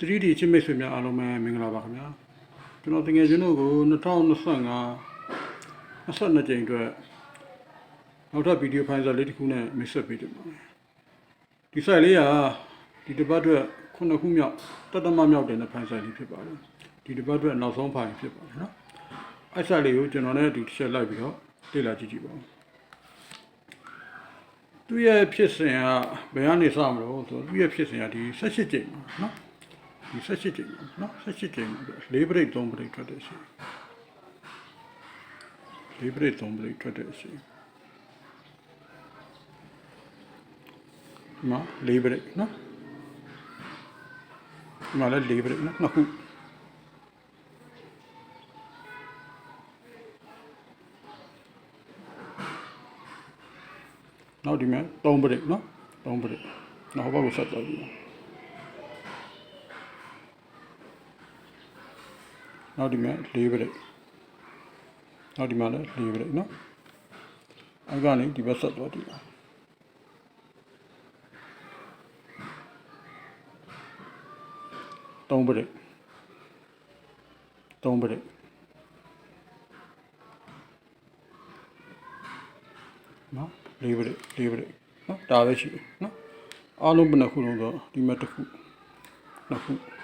3D ချစ်မိတ်ဆွေများအားလုံးပဲမင်္ဂလာပါခင်ဗျာကျွန်တော်တကယ်ချင်းတို့ကို2025 22ကြိမ်အတွက်နောက်ထပ်ဗီဒီယိုဖိုင်စာလေးတစ်ခုနဲ့မိတ်ဆက်ပေးတယ်ပါဒီ site လေးကဒီတစ်ပတ်အတွက်ခုနှစ်ခုမြောက်တတမမြောက်တယ်နဲ့ဖိုင်စာလေးဖြစ်ပါတယ်ဒီတစ်ပတ်အတွက်နောက်ဆုံးဖိုင်ဖြစ်ပါတယ်နော်အဲ့ site လေးကိုကျွန်တော်လည်းဒီတစ်ချက်လိုက်ပြီးတော့လေ့လာကြည့်ကြည့်ပါဦးသူရဲ့ဖြစ်စဉ်ကဘယ်ကနေစမလို့ဆိုတော့သူရဲ့ဖြစ်စဉ်ကဒီ18ကြိမ်ပါနော် ဒီ18ကြိမ်ပါနော်18ကြိမ်၄ပရိတ်3ပရိတ်ထွက်တဲ့အချိန်၄ပရိတ်3ပရိတ်ထွက်တဲ့အချိန်ဒီမှာ၄ပရိတ်နော်ဒီမှာလည်း၄ပရိတ်နော်နှစ်ခုနောက်ဒီမှာ3ပရိတ်နော်3ပရိတ်နောက်ဘောက်ကိုဆက်သွားပြီ နောက်ဒီမှာ၄ပရိတ်နောက်ဒီမှာလည်း၄ပရိတ်နော်အကနေဒီဘက်ဆက်သွားဒီမှာ၃ပရိတ်၃ပရိတ်နော်၄ပရိတ်၄ပရိတ်နော်ဒါပဲရှိတယ်နော်အားလုံးဘယ်နှခုလုံးဆိုဒီမှာတစ်ခုနှစ်ခုနော်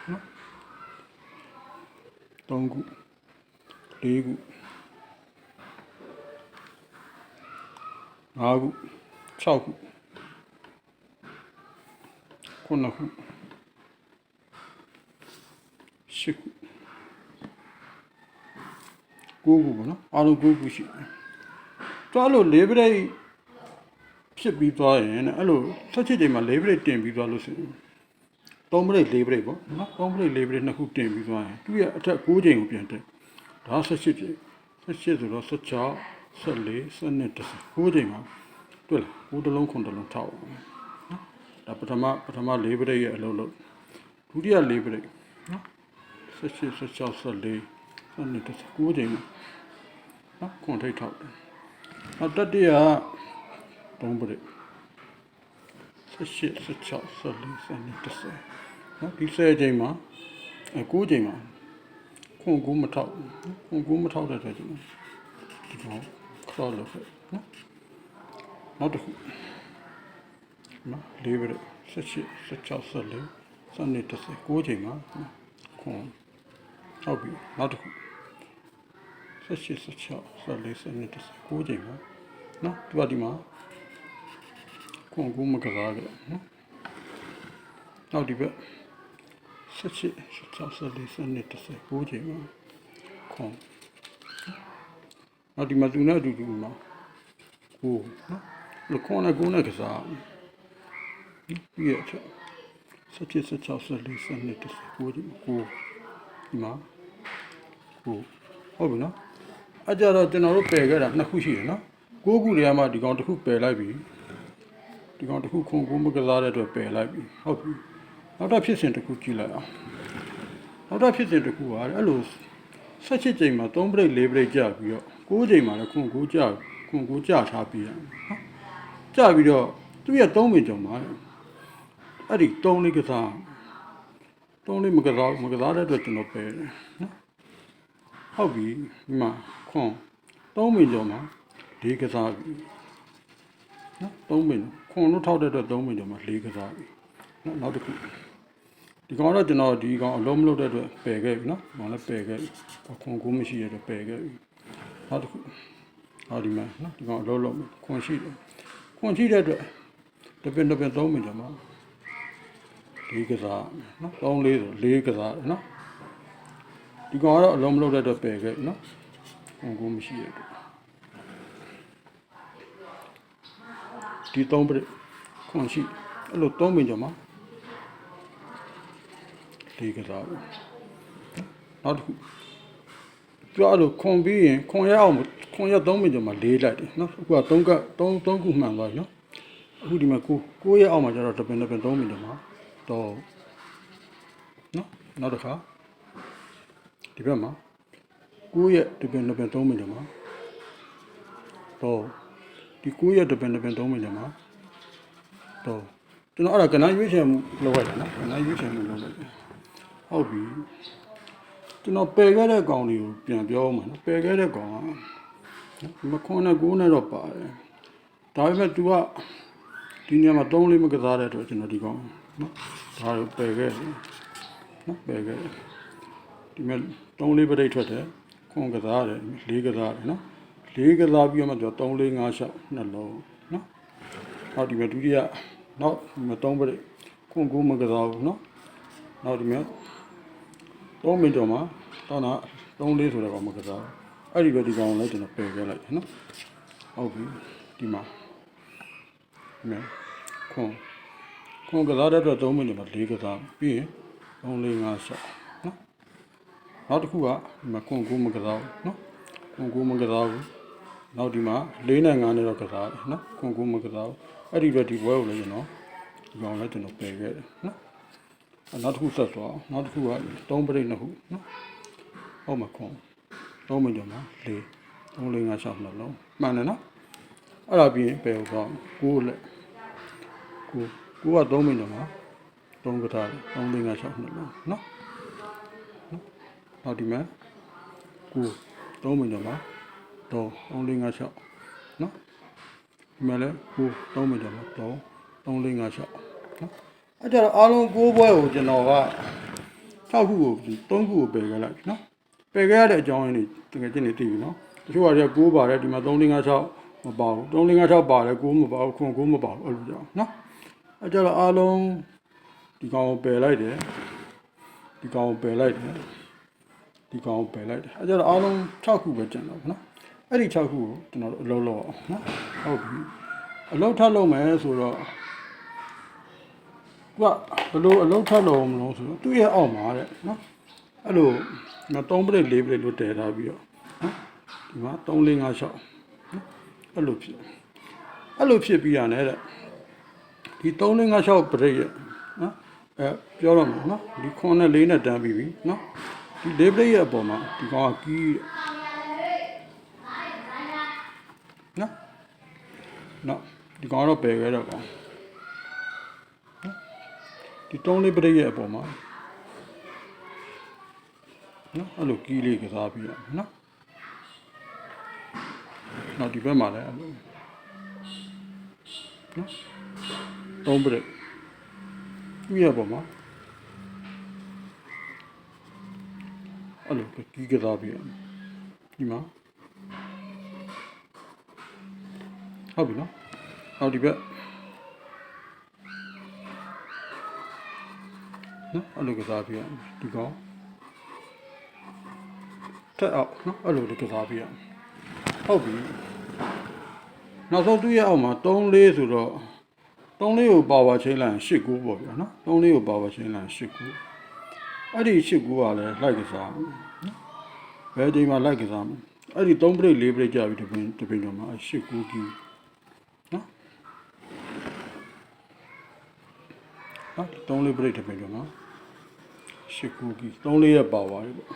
3ခု4ခု5ခု6ခု9ခု10ခု9ခုပေါ့နော်အားလုံး9ခုရှိတယ်။တွားလို့၄ပရိတ်ဖြစ်ပြီးသွားရင်တဲ့အဲ့လိုဆက်ချစ်ချိန်မှာ၄ပရိတ်တင်ပြီးသွားလို့ဆိုရင် 3ပရိတ်4ပရိတ်ပေါ့နော်3ပရိတ်4ပရိတ်နှစ်ခုတင်ပြီးသွားရင်သူ့ရဲ့အထက်6ချိန်ကိုပြန်တက်ဒါ18ချိန်18ဆိုတော့16 14 12 10 6ချိန်မှာတွေ့လား6တစ်လုံး9တစ်လုံးထောက်အောင်နော်ဒါပထမပထမ4ပရိတ်ရဲ့အလုံးလုံးဒုတိယ4ပရိတ်နော်18 16 14 12 10 6ချိန်မှာနော်ခွန်ထိတ်ထောက်တယ်နောက်တတိယ3ပရိတ်18 16 14 15 10 နော်ဒီ10ချိန်မှာအဲ9ချိန်မှာခွန်9မထောက်ခွန်9မထောက်တဲ့အတွက်ကျွန်တော်ဒီကောင် cross လုပ်ခဲ့နော်နောက်တစ်ခုနော်၄ဘက်18 16 14 15 10 9ချိန်မှာခွန်ဟုတ်ပြီနောက်တစ်ခု18 16 14 15 10 9ချိန်မှာနော်ဒီပါဒီမှာခွန်ကူးမကစားခဲ့နော်နောက်ဒီဘက် ဆက်ချစ်6ဆက်လေးစနစ်30ပိုးချိန်မှာခွန်နောက်ဒီမှာသူနဲ့အတူတူမှာကိုနော်လခွန်နဲ့ကိုနဲ့ကစားပြီးရချက်ဆက်ချစ်6ဆက်လေးစနစ်30ပိုးချိန်ကိုဒီမှာကိုဟုတ်ပြီနော်အကြတော့ကျွန်တော်တို့ပယ်ခဲ့တာနှစ်ခုရှိတယ်နော်ကိုးခုတည်းကမှဒီကောင်တစ်ခုပယ်လိုက်ပြီဒီကောင်တစ်ခုခုံကိုမကစားတဲ့အတွက်ပယ်လိုက်ပြီဟုတ်ပြီ နောက်တစ်ဖြစ်စဉ်တစ်ခုကြည့်လိုက်အောင်နောက်တစ်ဖြစ်စဉ်တစ်ခုကအဲ့လိုဆက်ချစ်ချိန်မှာ3 break 4 break ကြာပြီးတော့6ချိန်မှာလည်းခုံကိုကြာခုံကိုကြာထားပြီးရနော်ကြာပြီးတော့သူရဲ့3မိနစ်ကျော်မှာအဲ့ဒီ3လေးကစား3လေးမကစားမကစားတဲ့အတွက်ကျွန်တော်ပယ်တယ်နော်ဟုတ်ပြီဒီမှာခွန်3မိနစ်ကျော်မှာဒီကစားပြီနော်3မိနစ်ခွန်လို့ထောက်တဲ့အတွက်3မိနစ်ကျော်မှ၄ကစားပြီနော်နောက်တစ်ခု ဒီကောင်တော့ကျွန်တော်ဒီကောင်အလုံးမလုပ်တဲ့အတွက်ပယ်ခဲ့ပြီနော်။ဘာလဲပယ်ခဲ့ပြီ။ခွန်ကိုမရှိရတဲ့ပယ်ခဲ့ပြီ။နောက်တစ်ခုဟောဒီမှာနော်ဒီကောင်အလုံးလုံးခွန်ရှိတယ်။ခွန်ရှိတဲ့အတွက်တပင်တပင်3မိနစ်ကျော်မှ၄ကစားနော်3လေးဆို၄ကစားနော်။ဒီကောင်ကတော့အလုံးမလုပ်တဲ့အတွက်ပယ်ခဲ့ပြီနော်။ခွန်ကိုမရှိရတဲ့အတွက်ဒီ3ပရိခွန်ရှိအဲ့လို3မိနစ်ကျော်မှာ ဒီကစားဘူးနောက်တစ်ခုပြောအဲ့လိုခွန်ပြီးရင်ခွန်ရအောင်ခွန်ရ3မိနစ်ကျော်မှာလေးလိုက်တယ်နော်အခုက3က3 3ခုမှန်သွားပြီနော်အခုဒီမှာကို9ရက်အောင်မှာကျတော့တပင်တပင်3မိနစ်ကျော်မှာတော့နော်နောက်တစ်ခါဒီဘက်မှာ9ရက်တပင်တပင်3မိနစ်ကျော်မှာတော့ဒီ9ရက်တပင်တပင်3မိနစ်ကျော်မှာတော့ကျွန်တော်အဲ့ဒါကဏ္ဍရွေးချယ်မှုလုပ်လိုက်တာနော်ကဏ္ဍရွေးချယ်မှုလုပ်လိုက်တယ် ဟုတ်ပြီကျွန်တော်ပယ်ခဲ့တဲ့ကောင်လေးကိုပြန်ပြောမှာနော်ပယ်ခဲ့တဲ့ကောင်ကမခွန်းနဲ့ကိုးနဲ့တော့ပါတယ်ဒါပေမဲ့ तू ကဒီနေရာမှာသုံးလေးမကစားတဲ့အတွက်ကျွန်တော်ဒီကောင်နော်ဒါကိုပယ်ခဲ့တယ်နော်ပယ်ခဲ့တယ်ဒီမဲ့သုံးလေးပရိတ်ထွက်တယ်ခွန်းကစားတယ်လေးကစားတယ်နော်လေးကစားပြီးတော့မှကျွန်တော်3 4 5 6နှလုံးနော်နောက်ဒီမဲ့ဒုတိယနောက်မသုံးပရိတ်ခွန်းကိုးမကစားဘူးနော်နောက်ဒီမဲ့ 3မိနစ်တော့မှတောင်းတာ3လေးဆိုတော့မကစားအဲ့ဒီပဲဒီကောင်လည်းကျွန်တော်ပယ်ခဲ့လိုက်တယ်နော်ဟုတ်ပြီဒီမှာဒီမှာခွန်ခွန်ကစားတဲ့အတွက်3မိနစ်မှာ4ကစားပြီးရင်3 4 5 6နော်နောက်တစ်ခုကဒီမှာခွန်ကိုမကစားဘူးနော်ခွန်ကိုမကစားဘူးနောက်ဒီမှာ4နဲ့5နဲ့တော့ကစားတယ်နော်ခွန်ကိုမကစားဘူးအဲ့ဒီပဲဒီဘွဲကိုလည်းကျွန်တော်ဒီကောင်လည်းကျွန်တော်ပယ်ခဲ့တယ်နော် နောက်တစ်ခုဆက်သွားအောင်နောက်တစ်ခုက3ပရိတ်နှစ်ခုနော်ဟုတ်မှာခွန်3မိနစ်မှာ4 3 4 5 6နှလုံးမှန်တယ်နော်အဲ့ဒါပြီးရင်ပယ်ဟုတ်သွား9လက်9 9က3မိနစ်မှာ3ကထားတယ်3 4 5 6နှလုံးနော်နောက်ဒီမှာ9 3မိနစ်မှာ3 3 4 5 6နော်ဒီမှာလည်း9 3မိနစ်မှာ3 3 4 5 6နော် အဲ့ကြတော့အားလုံး၉ဘွဲကိုကျွန်တော်က6ခုကို3ခုကိုပယ်ခဲ့လိုက်နော်ပယ်ခဲ့ရတဲ့အကြောင်းရင်းတွေတကယ်ချင်းနေသိပြီနော်တချို့ကတည်းက9ပါတယ်ဒီမှာ3 5 6မပါဘူး3 5 6ပါတယ်9မပါဘူးခွန်9မပါဘူးအဲ့လိုကြောင်းနော်အဲ့ကြတော့အားလုံးဒီကောင်ကိုပယ်လိုက်တယ်ဒီကောင်ကိုပယ်လိုက်တယ်ဒီကောင်ကိုပယ်လိုက်တယ်အဲ့ကြတော့အားလုံး6ခုပဲကျန်တော့နော်အဲ့ဒီ6ခုကိုကျွန်တော်တို့အလုပ်လုပ်အောင်နော်ဟုတ်ပြီအလုပ်ထပ်လုပ်မယ်ဆိုတော့ သူကဘယ်လိုအလုံးထပ်လို့မလို့ဆိုတော့သူ့ရဲ့အောက်မှာတဲ့နော်အဲ့လိုမ3ပရိတ်4ပရိတ်လို့တည်ထားပြီးတော့နော်ဒီမှာ3 4 5 6နော်အဲ့လိုဖြစ်အဲ့လိုဖြစ်ပြီးရတယ်တဲ့ဒီ3 4 5 6ပရိတ်ရဲ့နော်အဲပြောတော့မယ်နော်ဒီခွန်းနဲ့4နဲ့တန်းပြီးပြီနော်ဒီ4ပရိတ်ရဲ့အပေါ်မှာဒီကောင်ကကီးနော်နော်ဒီကောင်ကတော့ပယ်ခဲ့တော့ကောင် ဒီတုံးလေးပရိတ်ရဲ့အပေါ်မှာနော်အဲ့လိုကီးလေးကစားပြီးရမယ်နော်နောက်ဒီဘက်မှာလည်းအဲ့လိုနော်တုံးပရိတ်ကီးရဲ့အပေါ်မှာအဲ့လိုကီးကစားပြီးရမယ်ဒီမှာဟုတ်ပြီနော်နောက်ဒီဘက် နော်အဲ့လိုကစားပြရမယ်ဒီကောင်ထက်အောင်နော်အဲ့လိုလေးကစားပြရမယ်ဟုတ်ပြီနောက်ဆုံးသူ့ရဲ့အောက်မှာ3 4ဆိုတော့3 4ကိုပါဝါချင်းလိုက်8 9ပေါ့ဗျာနော်3 4ကိုပါဝါချင်းလိုက်8 9အဲ့ဒီ8 9ကလည်းလိုက်ကစားမယ်နော်ဘယ်ချိန်မှာလိုက်ကစားမလဲအဲ့ဒီ3 break 4 break ကြာပြီတပင်တပင်တော့မှာ8 9ကြီးနော်နော်3 4 break တပင်တော့မှာ ရှစ်ခုကြီး3လေးရက်ပါသွားပြီပေါ့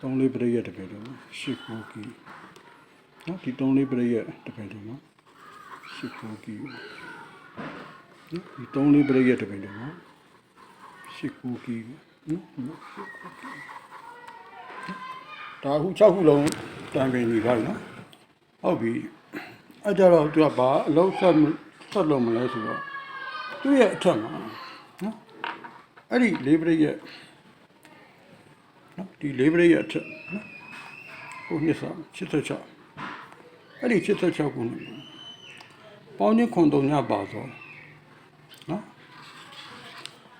3လေးပရိရက်တကယ်တော့ရှစ်ခုကြီးနော်ဒီ3လေးပရိရက်တကယ်တော့ရှစ်ခုကြီးနော်ဒီ3လေးပရိရက်တကယ်တော့ရှစ်ခုကြီးနော်ဒါခု6ခုလုံးတန်ပင်နေပါပြီနော်ဟုတ်ပြီအဲ့ကြတော့သူကဘာအလုံးဆက်ဆက်လို့မလဲဆိုတော့သူ့ရဲ့အထက်မှာနော် အဲ့ဒီလေးပရိတ်ရဲ့နော်ဒီလေးပရိတ်ရဲ့အထက်နော်ဟိုနှစ်စာ86အဲ့ဒီ86ခုနဲ့ပေါင်းချင်းခွန်တုံညပါသောနော်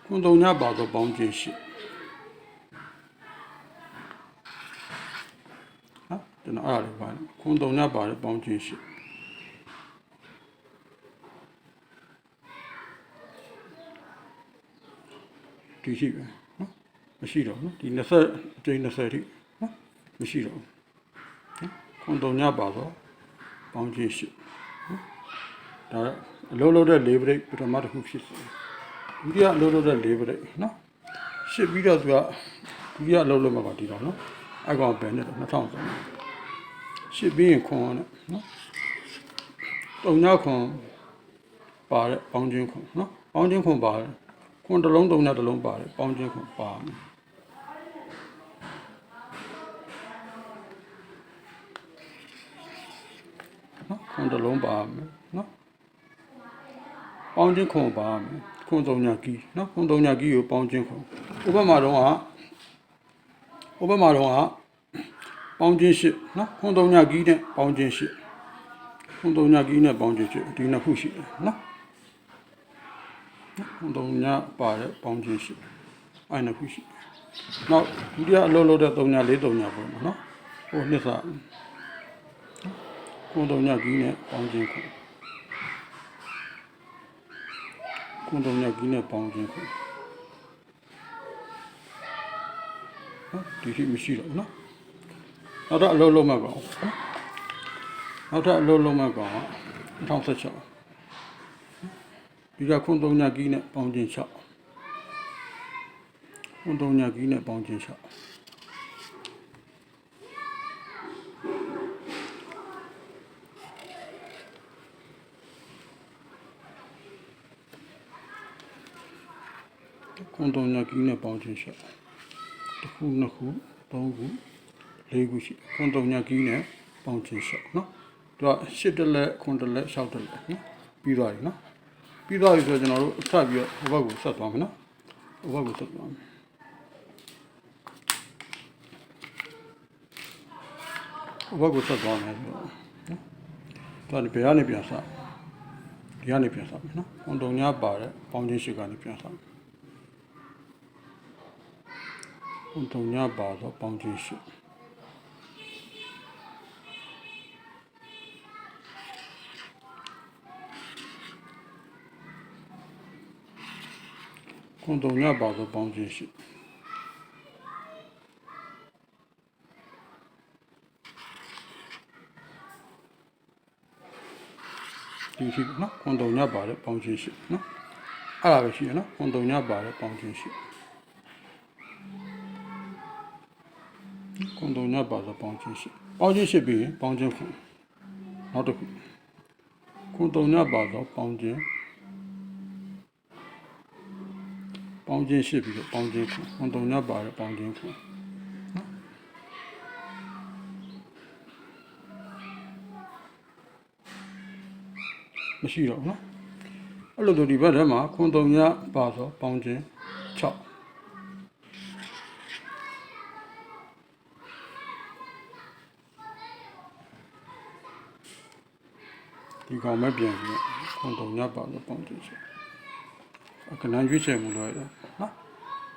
ခွန်တုံညပါသောပေါင်းချင်းရှိနော်ကျွန်တော်အဲ့ဒါလေးပါခွန်တုံညပါတဲ့ပေါင်းချင်းရှိ ဒီရှိပဲနော်မရှိတော့ဘူးနော်ဒီ20အကျိန်20ထိနော်မရှိတော့ဘူးနော်ခွန်တုံညပါသောပေါင်းချင်းရှိနော်ဒါအလုံးလုံးတဲ့၄ break ပထမတစ်ခုဖြစ်စေဒုတိယအလုံးလုံးတဲ့၄ break နော်ရှစ်ပြီးတော့သူကဒုတိယအလုံးလုံးမှာပါဒီတော့နော်အကောင်ပဲနဲ့2000ဆိုရှစ်ပြီးရင်ခွန်နဲ့နော်တုံညခွန်ပါတဲ့ပေါင်းချင်းခွန်နော်ပေါင်းချင်းခွန်ပါတယ် ခွန်တစ်လုံးသုံးညတစ်လုံးပါတယ်ပေါင်းချင်းခွန်ပါမယ်နော်ခွန်တစ်လုံးပါမယ်နော်ပေါင်းချင်းခွန်ပါမယ်ခွန်သုံးညကီနော်ခွန်သုံးညကီကိုပေါင်းချင်းခွန်ဥပမာတော့ကဥပမာတော့ကပေါင်းချင်းရှစ်နော်ခွန်သုံးညကီနဲ့ပေါင်းချင်းရှစ်ခွန်သုံးညကီနဲ့ပေါင်းချင်းရှစ်ဒီနှစ်ခုရှိတယ်နော် သုံးညပါတယ်ပေါင်းချင်းရှိအဲ့နှစ်ခုရှိနောက်ဒုတိယအလုပ်လုပ်တဲ့သုံးညလေးသုံးညပေါ့နော်ဟိုနှစ်စာကုန်းသုံးညကြီးနဲ့ပေါင်းချင်းခုကုန်းသုံးညကြီးနဲ့ပေါင်းချင်းခုနော်ဒီရှိမရှိတော့နော်နောက်တော့အလုပ်လုပ်မှကောင်းနောက်ထပ်အလုပ်လုပ်မှကောင်း2016 ဒီကခွန်သုံးညကီးနဲ့ပေါင်းချင်း6ခွန်သုံးညကီးနဲ့ပေါင်းချင်း6ခွန်သုံးညကီးနဲ့ပေါင်းချင်း6တစ်ခုနှစ်ခုသုံးခုလေးခုရှိခွန်သုံးညကီးနဲ့ပေါင်းချင်း6နော်သူက8တလက်ခွန်တလက်6တလက်နော်ပြီးသွားပြီနော် ပြီးသွားပြီဆိုတော့ကျွန်တော်တို့ဆက်ပြီးတော့ဟိုဘက်ကိုဆက်သွားမယ်နော်ဟိုဘက်ကိုဆက်သွားမယ်ဟိုဘက်ကိုဆက်သွားမယ်ဆိုတော့နော်ဒါဘယ်ကနေပြန်ဆက်ဒီကနေပြန်ဆက်မယ်နော်ဟွန်တုံညာပါတဲ့ပေါင်းချင်းရှိကနေပြန်ဆက်ဟွန်တုံညာပါဆိုပေါင်းချင်းရှိ ဟွန်တုံညာပါဆိုပေါင်းချင်းရှိဒီရှိနော်ဟွန်တုံညာပါတဲ့ပေါင်းချင်းရှိနော်အဲ့ဒါပဲရှိရနော်ဟွန်တုံညာပါတဲ့ပေါင်းချင်းရှိဟွန်တုံညာပါဆိုပေါင်းချင်းရှိပေါင်းချင်းရှိပြီးရင်ပေါင်းချင်းခုနောက်တစ်ခုဟွန်တုံညာပါဆိုပေါင်းချင်း ပေါင်းချင်းရှိပြီးတော့ပေါင်းချင်းခုဝန်တုံညပါတယ်ပေါင်းချင်းခုနော်မရှိတော့ဘူးနော်အဲ့လိုဆိုဒီဘက်ထဲမှာခွန်တုံညပါဆိုပေါင်းချင်း6ဒီကောင်မဲ့ပြန်ပြီးခွန်တုံညပါဆိုပေါင်းချင်း6 ကနန်းရွေးချယ်မှုလို့ရတယ်နော်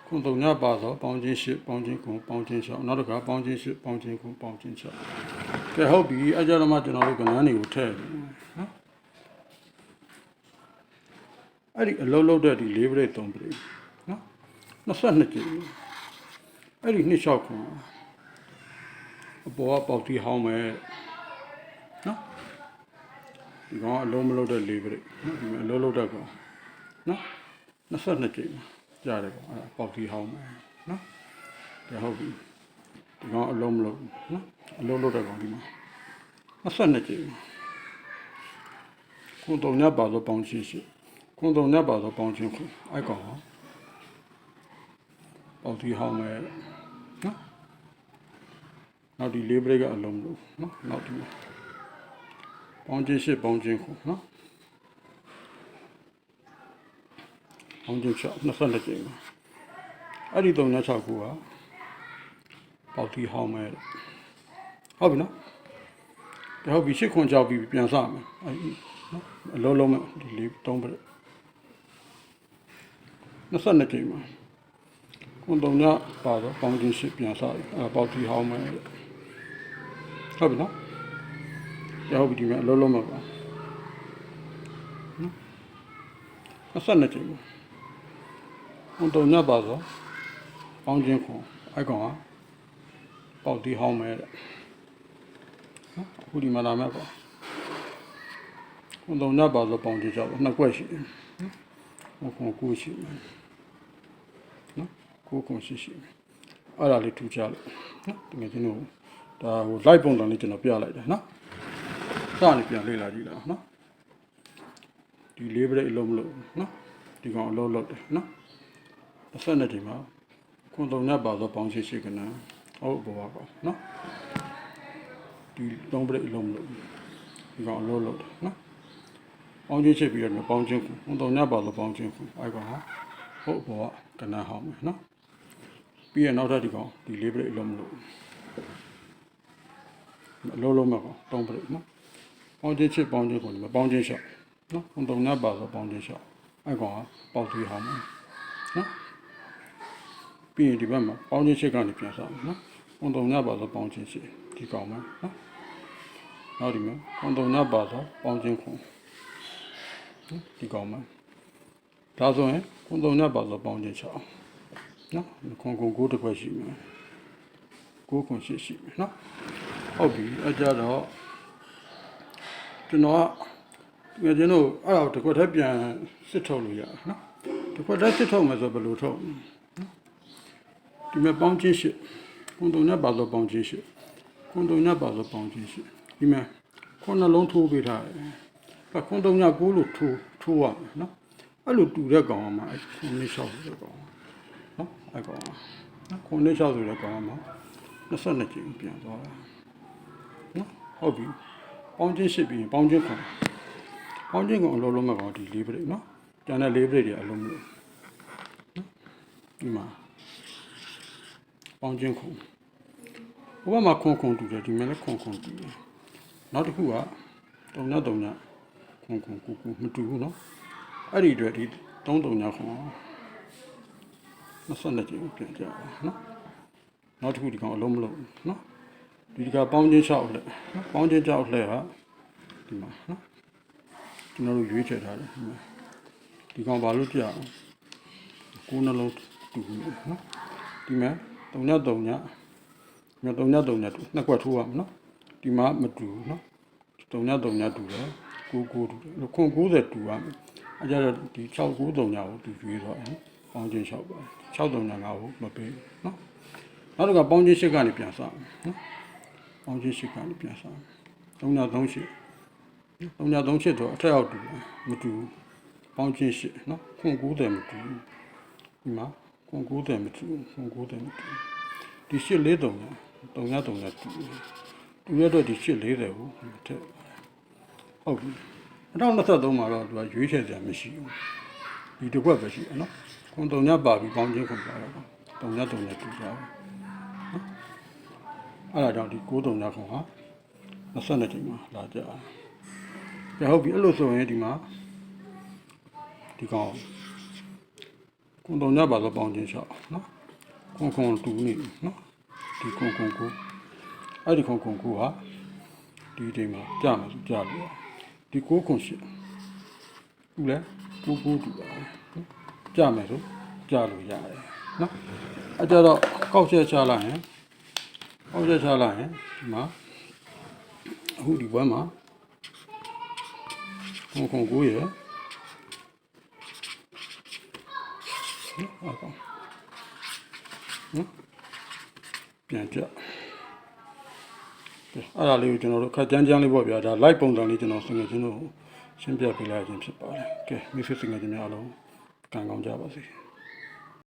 ခုံတုံညပါတော့ပေါင်းချင်းရှစ်ပေါင်းချင်းခုပေါင်းချင်း6နောက်တစ်ခါပေါင်းချင်းရှစ်ပေါင်းချင်းခုပေါင်းချင်း6ကဲဟုတ်ပြီအကြတော့မှကျွန်တော်တို့ကနန်းတွေကိုထည့်တယ်နော်အဲ့ဒီအလုံးလုံးတဲ့ဒီ၄ပရိတ်၃ပရိတ်နော်22ကျင်းအဲ့ဒီနှစ်လျှောက်ခုအပေါ်ကပေါက်တီဟောင်းမယ်နော်ဒီကောင်အလုံးမလုံးတဲ့၄ပရိတ်နော်ဒီမှာအလုံးလုံးတဲ့ကောင်နော် 22ကြိမ်ကြားတယ်ပေါ့အဲ့ဒါပေါက်တီဟောင်းမယ်နော်ဒါဟုတ်ပြီဒီကောင်အလုံးမလုံးနော်အလုံးလုံးတဲ့ကောင်ဒီမှာ22ကြိမ်ခုတုံညပါတော့ပေါင်းချင်းရှိခုတုံညပါတော့ပေါင်းချင်းခုအဲ့ကောင်ဟာပေါက်တီဟောင်းမယ်နော်နောက်ဒီလေးဘရိတ်ကအလုံးမလုံးနော်နောက်ဒီပေါင်းချင်းရှိပေါင်းချင်းခုနော် ပေါင်းချင်း6 22ကျင်းပါအဲ့ဒီ3နဲ့6ခုကပေါက်တီဟောင်းမဲ့ဟုတ်ပြီနော်ဒါဟုတ်ပြီရှစ်ခွန်ကြောက်ပြီးပြန်စမယ်အဲ့ဒီနော်အလုံးလုံးမဲ့ဒီလေး3ပြ22ကျင်းပါခွန်3ညပါတော့ပေါင်းချင်းရှစ်ပြန်စတယ်အဲ့ပေါက်တီဟောင်းမဲ့ဟုတ်ပြီနော်ဒါဟုတ်ပြီဒီမဲ့အလုံးလုံးမဲ့ပါနော်22ကျင်းပါ ဟိုတုံညပါဆိုပေါင်းချင်းခွန်အဲ့ကောင်ကပေါက်တီဟောင်းမဲတဲ့နော်အခုဒီမှာလာမဲ့ပေါ့ဟိုတုံညပါဆိုပေါင်းချင်းကြောက်နှစ်ကွက်ရှိတယ်နော်ဟိုခွန်ကိုရှိတယ်နော်ကိုခွန်ရှိရှိအဲ့ဒါလေးထူကြလို့နော်တကယ်ကျွန်တော်ဒါဟို live ပုံစံလေးကျွန်တော်ပြလိုက်တယ်နော်စနေပြန်လေ့လာကြည့်လာနော်ဒီလေးပရိတ်အလုံးမလို့နော်ဒီကောင်အလုံးလုံးတယ်နော် အဆက်နဲ့ဒီမှာခွန်တုံညပါသောပေါင်းရှိရှိကနန်းဟုတ်ဘောပါနော်ဒီသုံးပရိအလုံးလို့ဒီကောင်အလုံးလို့နော်ပေါင်းချင်းချစ်ပြီးတော့ပေါင်းချင်းခွန်တုံညပါသောပေါင်းချင်းခွအဲ့ကောင်ဟာဟုတ်ဘောကနန်းဟောင်းမယ်နော်ပြီးရနောက်ထပ်ဒီကောင်ဒီလေးပရိအလုံးလို့အလုံးလုံးမှာကောင်သုံးပရိနော်ပေါင်းချင်းချစ်ပေါင်းချင်းခွန်ဒီမှာပေါင်းချင်းရှော့နော်ခွန်တုံညပါသောပေါင်းချင်းရှော့အဲ့ကောင်ဟာပေါက်သွေးဟောင်းမယ်နော် ပြီးရင်ဒီဘက်မှာပေါင်းချင်းချစ်ကနေပြန်စားမယ်နော်။ပုံတုံညပါဆိုပေါင်းချင်းချစ်ဒီကောင်မယ်နော်။နောက်ဒီမှာပုံတုံညပါဆိုပေါင်းချင်းခုနော်ဒီကောင်မယ်။ဒါဆိုရင်ပုံတုံညပါဆိုပေါင်းချင်းချအောင်နော်။ခွန်ခွန်ကိုတစ်ခွက်ရှိမယ်။ကိုခွန်ရှိရှိမယ်နော်။ဟုတ်ပြီအကြတော့ကျွန်တော်ကငယ်ချင်းတို့အဲ့ဒါကိုတစ်ခွက်တည်းပြန်စစ်ထုတ်လို့ရတယ်နော်။တစ်ခွက်တည်းစစ်ထုတ်မယ်ဆိုဘယ်လိုထုတ်လဲ ဒီမဲ့ပေါင်းချင်းရှိကွန်တုံညပါလို့ပေါင်းချင်းရှိကွန်တုံညပါလို့ပေါင်းချင်းရှိဒီမဲ့ခုနှလုံးထိုးပေးထားတယ်အဲကွန်တုံညကိုလို့ထိုးထိုးရမယ်နော်အဲ့လိုတူတဲ့ကောင်ကမှအဲ့ခုနှစ်လျှောက်ဆိုတဲ့ကောင်နော်အဲ့ကောင်ကနော်ခုနှစ်လျှောက်ဆိုတဲ့ကောင်ကမှ22ကျင်းပြန်သွားတာနော်ဟုတ်ပြီပေါင်းချင်းရှိပြီးရင်ပေါင်းချင်းခွန်ပေါင်းချင်းခွန်အလုံးလုံးမဲ့ကောင်ဒီလေးပရိတ်နော်ကျန်တဲ့လေးပရိတ်တွေအလုံးမလို့နော်ဒီမှာ ပေါင်းခြင်းခုံဟိုဘက်မှာခုံခုံတူတယ်ဒီမှာလည်းခုံခုံတူတယ်နောက်တစ်ခုကတုံညတုံညခုံခုံကူကူမတူဘူးနော်အဲ့ဒီအတွက်ဒီတုံးတုံညခုံမဆွနဲ့ကြည့်ပြန်ကြပါနော်နောက်တစ်ခုဒီကောင်အလုံးမလုံးနော်ဒီကပေါင်းခြင်းချောက်လှဲ့ပေါင်းခြင်းချောက်လှဲ့ဟာဒီမှာနော်ကျွန်တော်တို့ရွေးချယ်ထားတယ်ဒီမှာဒီကောင်ဘာလို့ပြအောင်ကိုယ်နှလုံးတူဘူးနော်ဒီမှာ တုံညတုံညညတုံညတုံညတူနှစ်ခွက်ထိုးရမယ်နော်ဒီမှာမတူဘူးနော်တုံညတုံညတူတယ်ကိုကိုတူတယ်ခွန်90တူရမယ်အဲကြတော့ဒီ6 9တုံညကိုတူရွေးတော့တယ်ပေါင်းချင်း6ပါ6တုံညငါ့ကိုမပေးဘူးနော်နောက်တစ်ခါပေါင်းချင်း8ကနေပြန်စားမယ်နော်ပေါင်းချင်း8ကနေပြန်စားမယ်တုံည38တုံည38တော့အထက်အောက်တူတယ်မတူဘူးပေါင်းချင်း8နော်ခွန်90မတူဘူးဒီမှာ ကွန်ကိုးတယ်မတူကွန်ကိုးတယ်မတူဒီရှစ်လေးတုံနဲ့တုံရတုံရတူတူရတော့ဒီရှစ်လေးတယ်ကိုထက်ဟုတ်ပြီ2023မှာတော့သူကရွေးချယ်စရာမရှိဘူးဒီတစ်ခွက်ပဲရှိတယ်နော်ကွန်တုံရပါပြီးပေါင်းချင်းခွန်ပါတော့တုံရတုံရတူကြတယ်နော်အဲ့ဒါကြောင့်ဒီ6တုံရခွန်ဟာ22ချိန်မှာလာကြတယ်ဟုတ်ပြီအဲ့လိုဆိုရင်ဒီမှာဒီကောင် ကွန်တုံညပါတော့ပေါင်းချင်းရှောက်နော်ခွန်ခွန်တူနေနော်ဒီခွန်ခွန်ကိုအဲ့ဒီခွန်ခွန်ကိုဟာဒီတိမ်မှာကြာမယ်ဆိုကြာလို့ဒီကိုခွန်ရှိဘူးလေကိုကိုတူပါကြာမယ်ဆိုကြာလို့ရတယ်နော်အဲ့ကြတော့ကောက်ချက်ချလိုက်ရင်ကောက်ချက်ချလိုက်ရင်ဒီမှာအခုဒီဘက်မှာခွန်ခွန်ကိုရ ယ်ဟုတ်ပါနော်ပြန်ကြအဲ့ဒါလေးကိုကျွန်တော်တို့ခက်ကြမ်းကြမ်းလေးပေါ့ဗျာဒါ live ပုံစံလေးကျွန်တော်ဆင်ငယ်ချင်းတို့ရှင်းပြပေးလိုက်ခြင်းဖြစ်ပါတယ်ကဲမိတ်ဆွေဆင်ငယ်ချင်းများအားလုံးကံကောင်းကြပါစေ